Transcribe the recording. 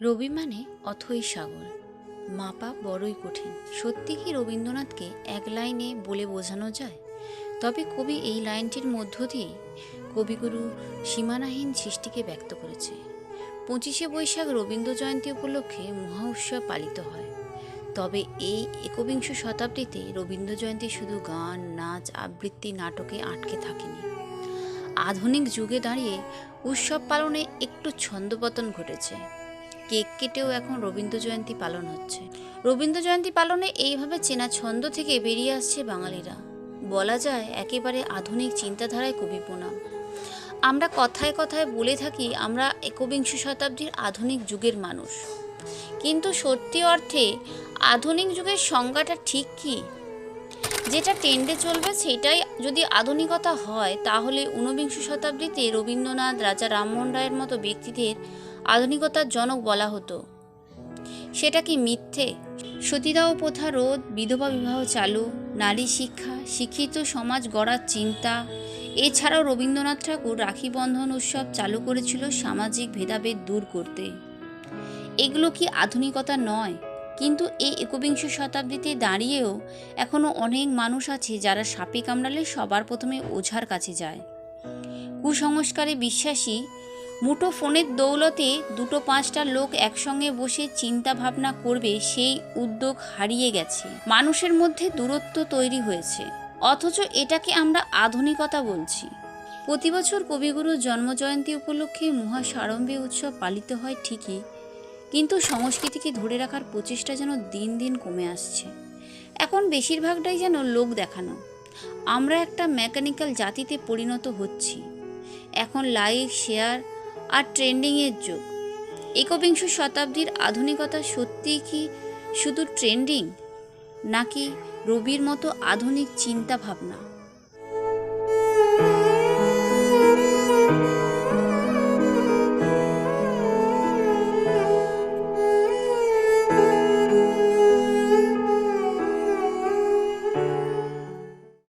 রবি মানে অথই সাগর। মাপা বড়ই কঠিন। সত্যি কি রবীন্দ্রনাথকে এক লাইনে বলে বোঝানো যায়? তবে কবি এই লাইনটির মধ্য দিয়ে কবিগুরু সীমানাহীন সৃষ্টিকে ব্যক্ত করেছে। পঁচিশে বৈশাখ রবীন্দ্র জয়ন্তী উপলক্ষে মহা উৎসব পালিত হয়। তবে এই একবিংশ শতাব্দীতে রবীন্দ্র জয়ন্তী শুধু গান, নাচ, আবৃত্তি, নাটকে আটকে থাকেনি। আধুনিক যুগে দাঁড়িয়ে উৎসব পালনে একটু ছন্দপতন ঘটেছে। কেক কেটেও এখন রবীন্দ্র জয়ন্তী পালন হচ্ছে। রবীন্দ্র জয়ন্তী পালনে এইভাবে চেনা ছন্দ থেকে বেরিয়ে আসছে বাঙালিরা। বলা যায় একেবারে আধুনিক চিন্তাধারায় কবি কবিপনা আমরা কথায় কথায় বলে থাকি আমরা একবিংশ শতাব্দীর আধুনিক যুগের মানুষ। কিন্তু সত্যি অর্থে আধুনিক যুগের সংজ্ঞাটা ঠিক কী? যেটা ট্রেন্ডে চলবে সেটাই যদি আধুনিকতা হয়, তাহলে ঊনবিংশ শতাব্দীতে রবীন্দ্রনাথ, রাজা রামমোহন রায়ের মতো ব্যক্তিদের আধুনিকতার জনক বলা হতো। সেটা কি মিথ্যে? সতীদাহ প্রথা রোধ, বিধবা বিবাহ চালু, নারী শিক্ষা, শিক্ষিত সমাজ গড়ার চিন্তা। এছাড়াও রবীন্দ্রনাথ ঠাকুর রাখি বন্ধন উৎসব চালু করেছিল সামাজিক ভেদাভেদ দূর করতে। এগুলো কি আধুনিকতা নয়? কিন্তু এই একবিংশ শতাব্দীতে দাঁড়িয়েও এখনও অনেক মানুষ আছে যারা সাপে কামড়ালে সবার প্রথমে ওঝার কাছে যায়। কুসংস্কারে বিশ্বাসী মুঠো ফোনের দৌলতে দুটো পাঁচটা লোক একসঙ্গে বসে চিন্তা ভাবনা করবে, সেই উদ্যোগ হারিয়ে গেছে। মানুষের মধ্যে দূরত্ব তৈরি হয়েছে। অথচ এটাকে আমরা আধুনিকতা বলছি। প্রতি বছর কবিগুরুর জন্মজয়ন্তী উপলক্ষে মহাসাড়ম্বী উৎসব পালিত হয় ঠিকই, কিন্তু সংস্কৃতিকে ধরে রাখার প্রচেষ্টা যেন দিন দিন কমে আসছে। এখন বেশিরভাগটাই যেন লোক দেখানো। আমরা একটা মেকানিক্যাল জাতিতে পরিণত হচ্ছি। এখন লাইক, শেয়ার আর ট্রেন্ডিংয়ের যুগ। একবিংশ শতাব্দীর আধুনিকতা সত্যিই কি শুধু ট্রেন্ডিং, নাকি রবির মতো আধুনিক চিন্তা ভাবনা